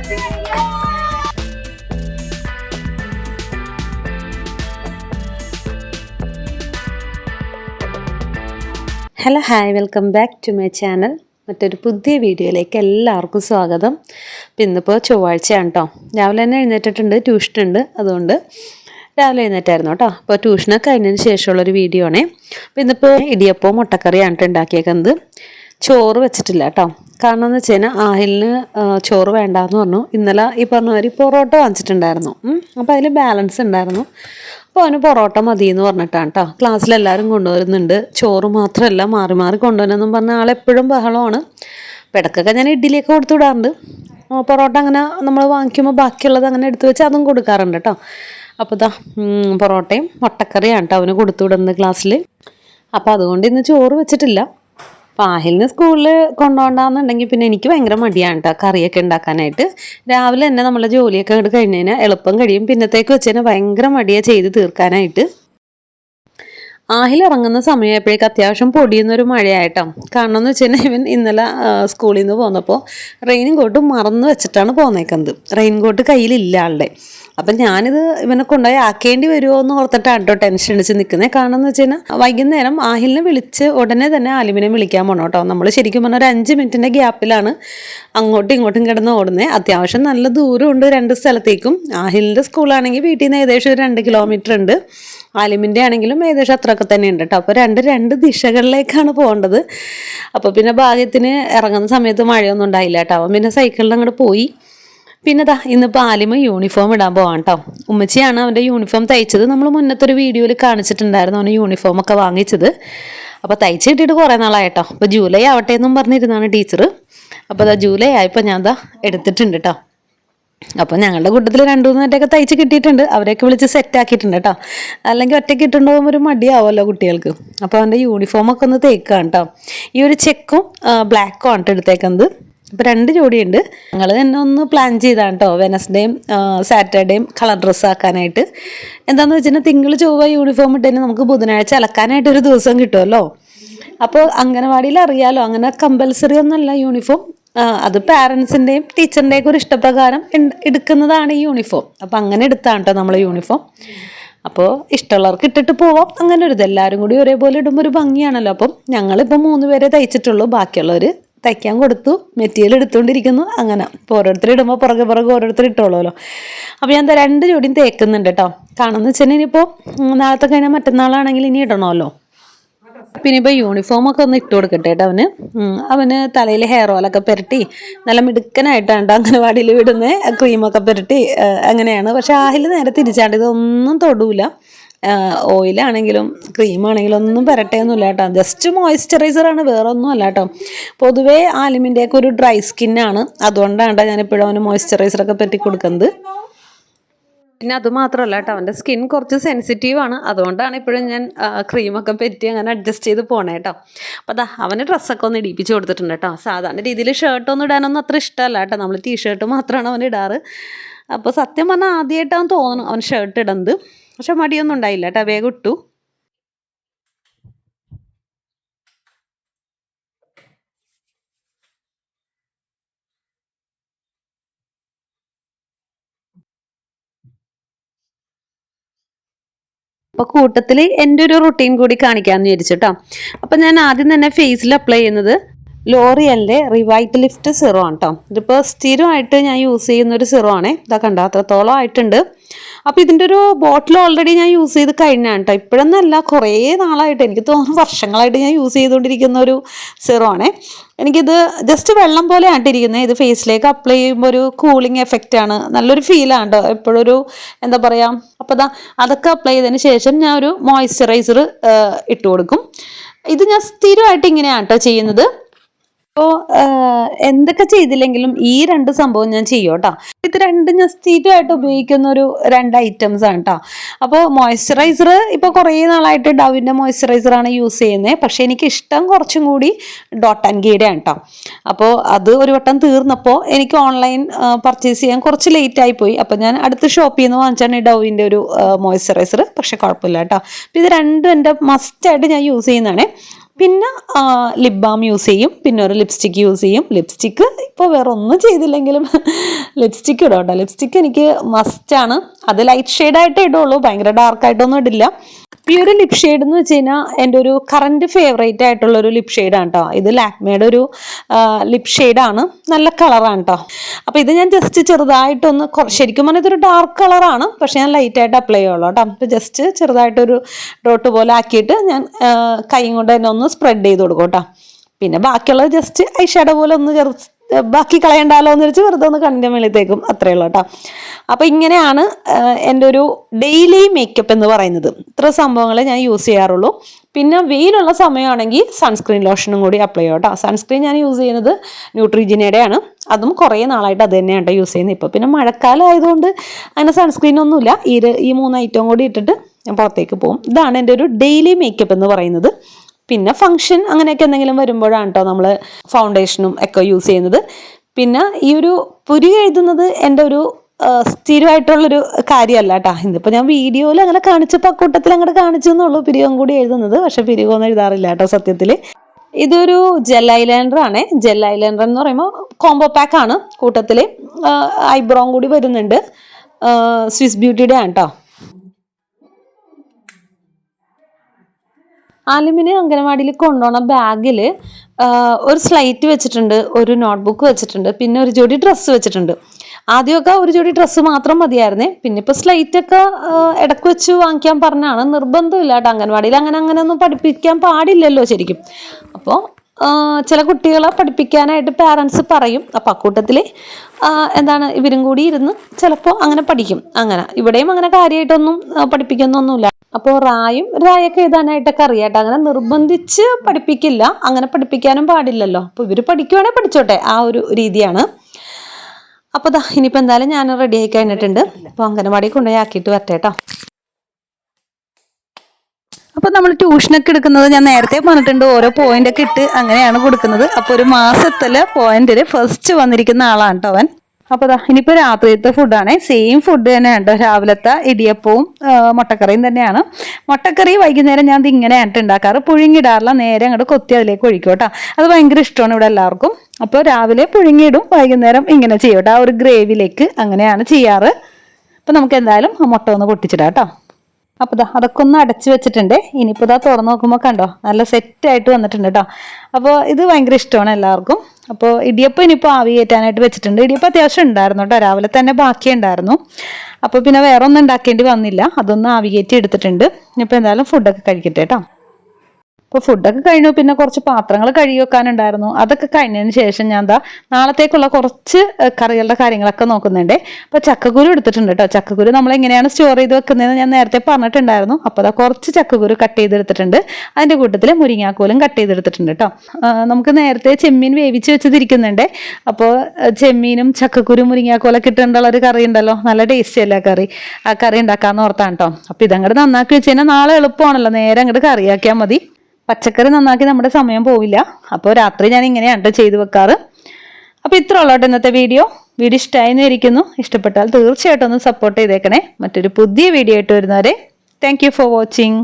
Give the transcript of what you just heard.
Hello hi welcome back to my channel മറ്റൊരു പുതിയ വീഡിയോയിലേക്ക് എല്ലാവർക്കും സ്വാഗതം. അപ്പം ഇന്നിപ്പോൾ ചൊവ്വാഴ്ചയാണ് കേട്ടോ രാവിലെ തന്നെ എഴുന്നേറ്റിട്ടുണ്ട് ട്യൂഷൻ ഉണ്ട്. അതുകൊണ്ട് രാവിലെ എഴുന്നേറ്റായിരുന്നു കേട്ടോ അപ്പോൾ ട്യൂഷനൊക്കെ കഴിഞ്ഞതിന് ശേഷമുള്ളൊരു വീഡിയോ ആണേ. അപ്പോൾ ഇന്നിപ്പോൾ ഇടിയപ്പവും മുട്ടക്കറിയാണ് കേട്ടോ ഉണ്ടാക്കിയേക്കുന്നത്. ചോറ് വെച്ചിട്ടില്ല കേട്ടോ കാരണം എന്ന് വെച്ച് കഴിഞ്ഞാൽ ആഹിലിന് ചോറ് വേണ്ടാന്ന് പറഞ്ഞു. ഇന്നലെ ഈ പറഞ്ഞ മാതിരി പൊറോട്ട വാങ്ങിച്ചിട്ടുണ്ടായിരുന്നു. അപ്പോൾ അതിൽ ബാലൻസ് ഉണ്ടായിരുന്നു. അപ്പോൾ അവന് പൊറോട്ട മതി എന്ന് പറഞ്ഞിട്ടാണ് കേട്ടോ ക്ലാസ്സിലെല്ലാവരും കൊണ്ടുവരുന്നുണ്ട്. ചോറ് മാത്രമല്ല മാറി മാറി കൊണ്ടുവരുന്നെന്നും പറഞ്ഞ ആളെപ്പോഴും ബഹളമാണ്. പെടക്കൊക്കെ ഞാൻ ഇഡ്ഡലിയൊക്കെ കൊടുത്തു വിടാറുണ്ട്. പൊറോട്ട അങ്ങനെ നമ്മൾ വാങ്ങിക്കുമ്പോൾ ബാക്കിയുള്ളത് അങ്ങനെ എടുത്തു വെച്ച് അതും കൊടുക്കാറുണ്ട് കേട്ടോ അപ്പോൾ ഇതാ പൊറോട്ടയും മുട്ടക്കറിയാണ് കേട്ടോ അവന് കൊടുത്തു വിടുന്നത് ക്ലാസ്സിൽ അപ്പോൾ അതുകൊണ്ട് ഇന്ന് ചോറ് വെച്ചിട്ടില്ല. പാഹിലിന് സ്കൂളിൽ കൊണ്ടുപോകണ്ടെന്നുണ്ടെങ്കിൽ പിന്നെ എനിക്ക് ഭയങ്കര മടിയാണ് കേട്ടോ കറിയൊക്കെ ഉണ്ടാക്കാനായിട്ട്. രാവിലെ തന്നെ നമ്മളെ ജോലിയൊക്കെ അങ്ങോട്ട് കഴിഞ്ഞ് കഴിഞ്ഞാൽ എളുപ്പം കഴിയും. പിന്നത്തേക്ക് വെച്ച് തന്നെ ഭയങ്കര മടിയാണ് ചെയ്ത് തീർക്കാനായിട്ട്. ആഹിൽ ഇറങ്ങുന്ന സമയമായപ്പോഴേക്ക് അത്യാവശ്യം പൊടിയുന്നൊരു മഴയായിട്ടോ. കാരണം എന്ന് വെച്ച് കഴിഞ്ഞാൽ ഇവൻ ഇന്നലെ സ്കൂളിൽ നിന്ന് പോന്നപ്പോൾ റെയിൻ കോട്ട് മറന്നു വെച്ചിട്ടാണ് പോന്നേക്കുന്നത് റെയിൻ കോട്ട് കയ്യിലില്ല ആളുടെ അപ്പം ഞാനിത് ഇവനെ കൊണ്ടുപോയി ആക്കേണ്ടി വരുമോ എന്ന് ഓർത്തിട്ടാണ് കേട്ടോ ടെൻഷൻ അടിച്ച് നിൽക്കുന്നത് കാരണം എന്ന് വെച്ച് കഴിഞ്ഞാൽ വൈകുന്നേരം ആഹിലിനെ വിളിച്ച് ഉടനെ തന്നെ ആലിമിനെ വിളിക്കാൻ പോകണം കേട്ടോ. നമ്മൾ ശരിക്കും പറഞ്ഞാൽ ഒരു അഞ്ച് മിനിറ്റിന്റെ ഗ്യാപ്പിലാണ് അങ്ങോട്ടും ഇങ്ങോട്ടും കിടന്ന് ഓടുന്നത് അത്യാവശ്യം നല്ല ദൂരമുണ്ട് രണ്ട് സ്ഥലത്തേക്കും. ആഹിലിന്റെ സ്കൂളാണെങ്കിൽ വീട്ടിൽ നിന്ന് ഏകദേശം ഒരു രണ്ട് കിലോമീറ്റർ ഉണ്ട്. ആലിമിന്റെ ആണെങ്കിലും ഏകദേശം അത്രയൊക്കെ തന്നെ ഉണ്ട് കേട്ടോ. അപ്പോൾ രണ്ട് രണ്ട് ദിശകളിലേക്കാണ് പോകേണ്ടത്. അപ്പോൾ പിന്നെ ഭാഗ്യത്തിന് ഇറങ്ങുന്ന സമയത്ത് മഴയൊന്നും ഉണ്ടായില്ല കേട്ടോ. അവൻ പിന്നെ സൈക്കിളിൽ അങ്ങോട്ട് പോയി. പിന്നെ ദാ ഇന്നിപ്പോൾ ആലിമ യൂണിഫോം ഇടാൻ പോവാം കേട്ടോ ഉമ്മച്ചിയാണ് അവന്റെ യൂണിഫോം തയ്ച്ചത്. നമ്മൾ മുന്നത്തെ ഒരു വീഡിയോയിൽ കാണിച്ചിട്ടുണ്ടായിരുന്നു യൂണിഫോം ഒക്കെ വാങ്ങിച്ചത്. അപ്പോൾ തയ്ച്ച് കിട്ടിയിട്ട് കുറേ നാളായിട്ടോ. അപ്പോൾ ജൂലൈ ആവട്ടെ എന്നും പറഞ്ഞിരുന്നാണ് ടീച്ചർ അപ്പോൾ അതാ ജൂലൈ ആയപ്പോൾ ഞാൻ ദാ എടുത്തിട്ടുണ്ട് കേട്ടോ അപ്പോൾ ഞങ്ങളുടെ കൂട്ടത്തിൽ രണ്ടു മൂന്ന് നേരത്തൊക്കെ തയ്ച്ച് കിട്ടിയിട്ടുണ്ട്. അവരെയൊക്കെ വിളിച്ച് സെറ്റ് ആക്കിയിട്ടുണ്ട് കേട്ടോ അല്ലെങ്കിൽ ഒറ്റയ്ക്ക് ഇട്ടുണ്ടോ ഒരു മടിയാവുമല്ലോ കുട്ടികൾക്ക്. അപ്പോൾ അവന്റെ യൂണിഫോമൊക്കെ ഒന്ന് തേക്കാം കേട്ടോ ഈ ഒരു ചെക്കും ബ്ലാക്കും ആണ് എടുത്തേക്കുന്നത്. അപ്പോൾ രണ്ട് ജോഡിയുണ്ട് ഞങ്ങൾ തന്നെ ഒന്ന് പ്ലാൻ ചെയ്താണ് കേട്ടോ വെനസ്ഡേയും സാറ്റർഡേയും കളർ ഡ്രസ്സ് ആക്കാനായിട്ട്. എന്താണെന്ന് വെച്ചിട്ടുണ്ടെങ്കിൽ തിങ്കൾ ചൊവ്വ യൂണിഫോം ഇട്ട് തന്നെ നമുക്ക് ബുധനാഴ്ച അലക്കാനായിട്ട് ഒരു ദിവസം കിട്ടുമല്ലോ അപ്പോൾ അംഗനവാടിയിൽ അറിയാലോ അങ്ങനെ കമ്പൽസറി ഒന്നല്ല യൂണിഫോം അത് പാരൻസിന്റെയും ടീച്ചറിന്റെയൊക്കെ ഒരു ഇഷ്ടപ്രകാരം എടുക്കുന്നതാണ് ഈ യൂണിഫോം അപ്പോൾ അങ്ങനെ എടുത്താണ് കേട്ടോ നമ്മൾ യൂണിഫോം അപ്പോൾ ഇഷ്ടമുള്ളവർക്ക് ഇട്ടിട്ട് പോവാം. അങ്ങനെ ഒരു ഇത്. എല്ലാവരും കൂടി ഒരേപോലെ ഇടുമ്പോൾ ഒരു ഭംഗിയാണല്ലോ. അപ്പം ഞങ്ങളിപ്പോൾ മൂന്ന് പേരെ തയ്ച്ചിട്ടുള്ളൂ. ബാക്കിയുള്ളവർ തയ്ക്കാൻ കൊടുത്തു മെറ്റീരിയൽ എടുത്തുകൊണ്ടിരിക്കുന്നു. അങ്ങനെ ഇപ്പോൾ ഓരോരുത്തർ ഇടുമ്പോൾ പുറകെ പുറകെ ഓരോരുത്തർ ഇട്ടോളൂല്ലോ അപ്പോൾ ഞാൻ രണ്ട് ജോഡിയും തേക്കുന്നുണ്ട് കേട്ടോ. കാണുന്ന വെച്ചാൽ ഇനിയിപ്പോൾ നാളത്തെ കഴിഞ്ഞാൽ മറ്റന്നാളാണെങ്കിൽ ഇനി ഇടണമല്ലോ. പിന്നെ ഇപ്പോൾ യൂണിഫോം ഒക്കെ ഒന്ന് ഇട്ട് കൊടുക്കട്ടെ കേട്ടോ അവന്. അവന് തലയിൽ ഹെയർ ഓയിലൊക്കെ പുരട്ടി നല്ല മിടുക്കനായിട്ടാണ് അംഗനവാടിയിൽ വിടുന്നത് ക്രീമൊക്കെ പുരട്ടി അങ്ങനെയാണ്. പക്ഷെ ആഹിൽ നേരെ തിരിച്ചാണ്ട് ഇതൊന്നും തൊടൂല. ഓയിലാണെങ്കിലും ക്രീമാണെങ്കിലും ഒന്നും പുരട്ടയൊന്നുമില്ല കേട്ടോ. ജസ്റ്റ് മോയ്സ്ചറൈസർ ആണ് വേറെ ഒന്നും അല്ല കേട്ടോ. പൊതുവേ ആലിമിന്റെയൊക്കെ ഒരു ഡ്രൈ സ്കിന്നാണ് അതുകൊണ്ടാണ് ഞാൻ ഞാനിപ്പോഴും അവന് മോയ്സ്ചറൈസറൊക്കെ പറ്റി കൊടുക്കുന്നത്. പിന്നെ അത് മാത്രമല്ല കേട്ടോ അവന്റെ സ്കിൻ കുറച്ച് സെൻസിറ്റീവ് ആണ്. അതുകൊണ്ടാണ് ഇപ്പോഴും ഞാൻ ക്രീമൊക്കെ പറ്റി അങ്ങനെ അഡ്ജസ്റ്റ് ചെയ്ത് പോണേ കേട്ടോ. അപ്പോൾ അതാ അവന് ഡ്രസ്സൊക്കെ ഒന്ന് ഇടിപ്പിച്ച് കൊടുത്തിട്ടുണ്ട് കേട്ടോ. സാധാരണ രീതിയിൽ ഷർട്ടൊന്നും ഇടാനൊന്നും അത്ര ഇഷ്ടമല്ല കേട്ടോ. നമ്മൾ ടീഷർട്ട് മാത്രമാണ് അവൻ ഇടാറ്. അപ്പോൾ സത്യം പറഞ്ഞാൽ ആദ്യമായിട്ടാണ് തോന്നുന്നു അവൻ ഷർട്ട് ഇടുന്നത് പക്ഷെ മടിയൊന്നും ഉണ്ടായില്ല കേട്ടോ വേഗം ഇട്ടു. അപ്പോൾ കൂട്ടത്തിൽ എന്റെ ഒരു റുട്ടീൻ കൂടി കാണിക്കാമെന്ന് വിചാരിച്ചിട്ടോ അപ്പം ഞാൻ ആദ്യം തന്നെ ഫേസിൽ അപ്ലൈ ചെയ്യുന്നത് ലോറിയലിന്റെ റിവൈറ്റ് ലിഫ്റ്റ് സിറോ ആണ് കേട്ടോ. ഇതിപ്പോൾ സ്ഥിരമായിട്ട് ഞാൻ യൂസ് ചെയ്യുന്ന ഒരു സിറോ ആണേ. ഇതാ കണ്ടോ അത്രത്തോളം ആയിട്ടുണ്ട്. അപ്പോൾ ഇതിന്റെ ഒരു ബോട്ടിൽ ഓൾറെഡി ഞാൻ യൂസ് ചെയ്ത് കഴിഞ്ഞാണ് കേട്ടോ ഇപ്പോഴൊന്നല്ല കുറേ നാളായിട്ട് എനിക്ക് തോന്നുന്നു വർഷങ്ങളായിട്ട് ഞാൻ യൂസ് ചെയ്തുകൊണ്ടിരിക്കുന്ന ഒരു സിറോ ആണ്. എനിക്കിത് ജസ്റ്റ് വെള്ളം പോലെ ആയിട്ടിരിക്കുന്നത് ഇത് ഫേസിലേക്ക് അപ്ലൈ ചെയ്യുമ്പോൾ ഒരു കൂളിംഗ് എഫക്റ്റ് ആണ്. നല്ലൊരു ഫീലാണ് കേട്ടോ എപ്പോഴൊരു എന്താ പറയുക അപ്പോൾ ദാ അതൊക്കെ അപ്ലൈ ചെയ്തതിന് ശേഷം ഞാൻ ഒരു മോയ്സ്ചറൈസർ ഇട്ട് കൊടുക്കും. ഇത് ഞാൻ സ്ഥിരമായിട്ട് ഇങ്ങനെയാണ് കേട്ടോ ചെയ്യുന്നത്. അപ്പോൾ എന്തൊക്കെ ചെയ്തില്ലെങ്കിലും ഈ രണ്ട് സംഭവം ഞാൻ ചെയ്യും കേട്ടോ. ഇത് രണ്ടും ഞാൻ സ്ഥിരമായിട്ട് ഉപയോഗിക്കുന്ന ഒരു രണ്ട് ഐറ്റംസ് ആണ് കേട്ടോ അപ്പോൾ മോയ്സ്ചറൈസർ ഇപ്പോൾ കുറേ നാളായിട്ട് ഡവിന്റെ മോയ്സ്ചറൈസർ ആണ് യൂസ് ചെയ്യുന്നത് പക്ഷേ എനിക്ക് ഇഷ്ടം കുറച്ചും കൂടി ഡോട്ട് ആൻഡ് ഗീഡ ആണ് കേട്ടോ അപ്പോൾ അത് ഒരു വട്ടം തീർന്നപ്പോൾ എനിക്ക് ഓൺലൈൻ പർച്ചേസ് ചെയ്യാൻ കുറച്ച് ലേറ്റ് ആയി പോയി. അപ്പോൾ ഞാൻ അടുത്ത ഷോപ്പിൽ നിന്ന് വാങ്ങിച്ചാണ് ഈ ഡവിന്റെ ഒരു മോയ്സ്ചറൈസർ പക്ഷേ കുഴപ്പമില്ല കേട്ടോ അപ്പോൾ ഇത് രണ്ടും എന്റെ മസ്റ്റായിട്ട് ഞാൻ യൂസ് ചെയ്യുന്നതാണ്. പിന്നെ ലിപ് ബാം യൂസ് ചെയ്യും. പിന്നെ ഒരു ലിപ്സ്റ്റിക്ക് യൂസ് ചെയ്യും. ലിപ്സ്റ്റിക്ക് ഇപ്പോൾ വേറെ ഒന്നും ചെയ്തില്ലെങ്കിലും ലിപ്സ്റ്റിക്ക് ഇടും കേട്ടോ ലിപ്സ്റ്റിക്ക് എനിക്ക് മസ്റ്റാണ് അത് ലൈറ്റ് ഷെയ്ഡായിട്ടേ ഇടുള്ളൂ. ഭയങ്കര ഡാർക്കായിട്ടൊന്നും ഇടില്ല. ഈ ഒരു ലിപ് ഷെയ്ഡ് എന്ന് വെച്ച് കഴിഞ്ഞാൽ എന്റെ ഒരു കറണ്ട് ഫേവറേറ്റ് ആയിട്ടുള്ള ഒരു ലിപ് ഷെയ്ഡാണ് കേട്ടോ ഇത് ലാക്മേയുടെ ഒരു ലിപ് ഷെയ്ഡാണ് നല്ല കളറാണ് കേട്ടോ അപ്പോൾ ഇത് ഞാൻ ജസ്റ്റ് ചെറുതായിട്ടൊന്ന് ശരിക്കും പറഞ്ഞാൽ ഇതൊരു ഡാർക്ക് കളറാണ് പക്ഷെ ഞാൻ ലൈറ്റായിട്ട് അപ്ലൈ ചെയ്യുള്ളൂ കേട്ടോ അപ്പോൾ ജസ്റ്റ് ചെറുതായിട്ടൊരു ഡോട്ട് പോലെ ആക്കിയിട്ട് ഞാൻ കൈ കൊണ്ട് തന്നെ ഒന്ന് സ്പ്രെഡ് ചെയ്ത് കൊടുക്കും കേട്ടോ പിന്നെ ബാക്കിയുള്ളത് ജസ്റ്റ് ഐഷാഡോ ഷാഡോ പോലെ ഒന്ന് ബാക്കി കളയണ്ടാലോ എന്ന് വെച്ച് വെറുതെ ഒന്ന് കണ്ണിന്റെ മേളിത്തേക്കും അത്രയേ ഉള്ളൂ കേട്ടോ. അപ്പോൾ ഇങ്ങനെയാണ് എന്റെ ഒരു ഡെയിലി മേക്കപ്പ് എന്ന് പറയുന്നത്. ഇത്ര സംഭവങ്ങളെ ഞാൻ യൂസ് ചെയ്യാറുള്ളൂ. പിന്നെ വെയിലുള്ള സമയമാണെങ്കിൽ സൺസ്ക്രീൻ ലോഷനും കൂടി അപ്ലൈ ചെയ്യാം കേട്ടോ. സൺസ്ക്രീൻ ഞാൻ യൂസ് ചെയ്യുന്നത് ന്യൂട്രിജിനയുടെയാണ്. അതും കുറേ നാളായിട്ട് അത് തന്നെയാണ് യൂസ് ചെയ്യുന്നത്. ഇപ്പോൾ പിന്നെ മഴക്കാലം ആയതുകൊണ്ട് അങ്ങനെ സൺസ്ക്രീൻ ഒന്നുമില്ല. ഈ ഈ മൂന്ന് ഐറ്റവും കൂടി ഇട്ടിട്ട് ഞാൻ പുറത്തേക്ക് പോകും. ഇതാണ് എന്റെ ഒരു ഡെയിലി മേക്കപ്പ് എന്ന് പറയുന്നത്. പിന്നെ ഫങ്ഷൻ അങ്ങനെയൊക്കെ എന്തെങ്കിലും വരുമ്പോഴാണ് കേട്ടോ നമ്മൾ ഫൗണ്ടേഷനും ഒക്കെ യൂസ് ചെയ്യുന്നത്. പിന്നെ ഈ ഒരു പുരി എഴുതുന്നത് എന്റെ ഒരു സ്ഥിരമായിട്ടുള്ളൊരു കാര്യമല്ല കേട്ടോ ഇന്നിപ്പോൾ ഞാൻ വീഡിയോയിൽ അങ്ങനെ കാണിച്ചപ്പോൾ കൂട്ടത്തിൽ അങ്ങോട്ട് കാണിച്ചു എന്നുള്ളൂ പിരികം കൂടി എഴുതുന്നത്. പക്ഷെ പിരികൊന്നും എഴുതാറില്ല കേട്ടോ സത്യത്തിൽ ഇതൊരു ജെൽ ഐലൈനർ ആണ്. ജെൽ ഐലൈനർ എന്ന് പറയുമ്പോൾ കോംബോ പാക്ക് ആണ് കൂട്ടത്തിൽ ഐബ്രോം കൂടി വരുന്നുണ്ട്. സ്വിസ് ബ്യൂട്ടിയുടെ ആണ് കേട്ടോ ആലിമിന് അംഗനവാടിയിൽ കൊണ്ടുപോണ ബാഗിൽ ഒരു സ്ലൈറ്റ് വെച്ചിട്ടുണ്ട് ഒരു നോട്ട്ബുക്ക് വെച്ചിട്ടുണ്ട് പിന്നെ ഒരു ജോഡി ഡ്രസ്സ് വെച്ചിട്ടുണ്ട്. ആദ്യമൊക്കെ ഒരു ജോഡി ഡ്രസ്സ് മാത്രം മതിയായിരുന്നേ. പിന്നെ ഇപ്പോൾ സ്ലൈറ്റൊക്കെ ഇടയ്ക്ക് വെച്ച് വാങ്ങിക്കാൻ പറഞ്ഞാണ് നിർബന്ധമില്ല കേട്ടോ. അംഗൻവാടിയിൽ അങ്ങനെ അങ്ങനെ ഒന്നും പഠിപ്പിക്കാൻ പാടില്ലല്ലോ ശരിക്കും. അപ്പോൾ ചില കുട്ടികളെ പഠിപ്പിക്കാനായിട്ട് പാരൻസ് പറയും. അപ്പോൾ അക്കൂട്ടത്തിൽ എന്താണ് ഇവരും കൂടി ഇരുന്ന് ചിലപ്പോൾ അങ്ങനെ പഠിക്കും. അങ്ങനെ ഇവിടെയും അങ്ങനെ കാര്യമായിട്ടൊന്നും പഠിപ്പിക്കുന്നൊന്നുമില്ല. അപ്പോൾ റായും റായൊക്കെ എഴുതാനായിട്ടൊക്കെ അറിയാട്ടോ. അങ്ങനെ നിർബന്ധിച്ച് പഠിപ്പിക്കില്ല. അങ്ങനെ പഠിപ്പിക്കാനും പാടില്ലല്ലോ. അപ്പോൾ ഇവർ പഠിക്കുവാണെങ്കിൽ പഠിച്ചോട്ടെ. ആ ഒരു രീതിയാണ്. അപ്പോൾ ദാ ഇനിയിപ്പോൾ എന്തായാലും ഞാൻ റെഡി ആയി കഴിഞ്ഞിട്ടുണ്ട്. അപ്പോൾ അംഗനവാടി കൊണ്ടുപോയി ആക്കിയിട്ട് വരട്ടെ കേട്ടോ. അപ്പോൾ നമ്മൾ ട്യൂഷനൊക്കെ എടുക്കുന്നത് ഞാൻ നേരത്തെ പറഞ്ഞിട്ടുണ്ട്. ഓരോ പോയിന്റൊക്കെ ഇട്ട് അങ്ങനെയാണ് കൊടുക്കുന്നത്. അപ്പോൾ ഒരു മാസത്തിൽ പോയിന്റിൽ ഫസ്റ്റ് വന്നിരിക്കുന്ന ആളാണ് കേട്ടോ അവൻ. അപ്പോൾ ദാ ഇനിയിപ്പോൾ രാത്രിയത്തെ ഫുഡാണ് സെയിം ഫുഡ് തന്നെയാണ് രാവിലത്തെ ഇടിയപ്പവും മുട്ടക്കറിയും തന്നെയാണ്. മുട്ടക്കറി വൈകുന്നേരം ഞാൻ ഇങ്ങനെ ആയിട്ട് ട്ടോ ഉണ്ടാക്കാറ്. പുഴുങ്ങിടാറില്ല. നേരെ അങ്ങോട്ട് കൊത്തി അതിലേക്ക് ഒഴിക്കും കേട്ടോ. അത് ഭയങ്കര ഇഷ്ടമാണ് ഇവിടെ എല്ലാവർക്കും. അപ്പോൾ രാവിലെ പുഴുങ്ങിയിടും വൈകുന്നേരം ഇങ്ങനെ ചെയ്യും കേട്ടോ. ആ ഒരു ഗ്രേവിയിലേക്ക് അങ്ങനെയാണ് ചെയ്യാറ്. അപ്പോൾ നമുക്ക് എന്തായാലും മുട്ട ഒന്ന് പൊട്ടിച്ചിടാം കേട്ടോ. അപ്പോൾ ദാ അതൊക്കെ ഒന്ന് അടച്ചു വെച്ചിട്ടുണ്ട്. ഇനിയിപ്പോൾ ഇതാ തുറന്ന് നോക്കുമ്പോൾ കണ്ടോ? നല്ല സെറ്റായിട്ട് വന്നിട്ടുണ്ട് കേട്ടോ അപ്പോൾ ഇത് ഭയങ്കര ഇഷ്ടമാണ് എല്ലാവർക്കും. അപ്പോൾ ഇടിയപ്പം ഇനിയിപ്പോൾ ആവി കയറ്റാനായിട്ട് വെച്ചിട്ടുണ്ട്. ഇടിയപ്പം അത്യാവശ്യം ഉണ്ടായിരുന്നു കേട്ടോ രാവിലെ തന്നെ ബാക്കി ഉണ്ടായിരുന്നു. അപ്പോൾ പിന്നെ വേറെ ഒന്നും ഉണ്ടാക്കേണ്ടി വന്നില്ല. അതൊന്ന് ആവി കയറ്റി എടുത്തിട്ടുണ്ട്. ഇനിയിപ്പോൾ എന്തായാലും ഫുഡൊക്കെ കഴിക്കട്ടെ കേട്ടോ അപ്പോൾ ഫുഡൊക്കെ കഴിഞ്ഞു. പിന്നെ കുറച്ച് പാത്രങ്ങൾ കഴുകി വെക്കാനുണ്ടായിരുന്നു. അതൊക്കെ കഴിഞ്ഞതിന് ശേഷം ഞാൻ എന്താ നാളത്തേക്കുള്ള കുറച്ച് കറികളുടെ കാര്യങ്ങളൊക്കെ നോക്കുന്നുണ്ട്. അപ്പോൾ ചക്കക്കുരു എടുത്തിട്ടുണ്ട് കേട്ടോ ചക്കക്കുരു നമ്മൾ എങ്ങനെയാണ് സ്റ്റോർ ചെയ്ത് വെക്കുന്നതെന്ന് ഞാൻ നേരത്തെ പറഞ്ഞിട്ടുണ്ടായിരുന്നു. അപ്പോൾ അതാ കുറച്ച് ചക്കക്കുരു കട്ട് ചെയ്തെടുത്തിട്ടുണ്ട്. അതിന്റെ കൂട്ടത്തിൽ മുരിങ്ങാക്കോലും കട്ട് ചെയ്തെടുത്തിട്ടുണ്ട് കേട്ടോ നമുക്ക് നേരത്തെ ചെമ്മീൻ വേവിച്ച് വെച്ചിരിക്കുന്നുണ്ട് അപ്പോൾ ചെമ്മീനും ചക്കക്കുരു മുരിങ്ങാക്കോലൊക്കെ ഇട്ടുള്ള ഒരു കറി ഉണ്ടല്ലോ. നല്ല ടേസ്റ്റി അല്ലേ കറി? ആ കറി ഉണ്ടാക്കാമെന്ന് ഓർത്താണ് കേട്ടോ അപ്പോൾ ഇതങ്ങോട്ട് നന്നാക്കി വെച്ച് കഴിഞ്ഞാൽ നാളെ എളുപ്പമാണല്ലോ. നേരെ അങ്ങോട്ട് കറിയാക്കിയാൽ മതി. പച്ചക്കറി നന്നാക്കി നമ്മുടെ സമയം പോവില്ല. അപ്പോൾ രാത്രി ഞാൻ ഇങ്ങനെയാണ് ചെയ്തു വെക്കാറ്. അപ്പോൾ ഇത്ര ഉള്ളോട്ടെ ഇന്നത്തെ വീഡിയോ. വീഡിയോ ഇഷ്ടമായി ഇരിക്കുന്നു ഇഷ്ടപ്പെട്ടാൽ തീർച്ചയായിട്ടും ഒന്ന് സപ്പോർട്ട് ചെയ്തേക്കണേ. മറ്റൊരു പുതിയ വീഡിയോ ആയിട്ട് വരുന്നവരെ താങ്ക് ഫോർ വാച്ചിങ്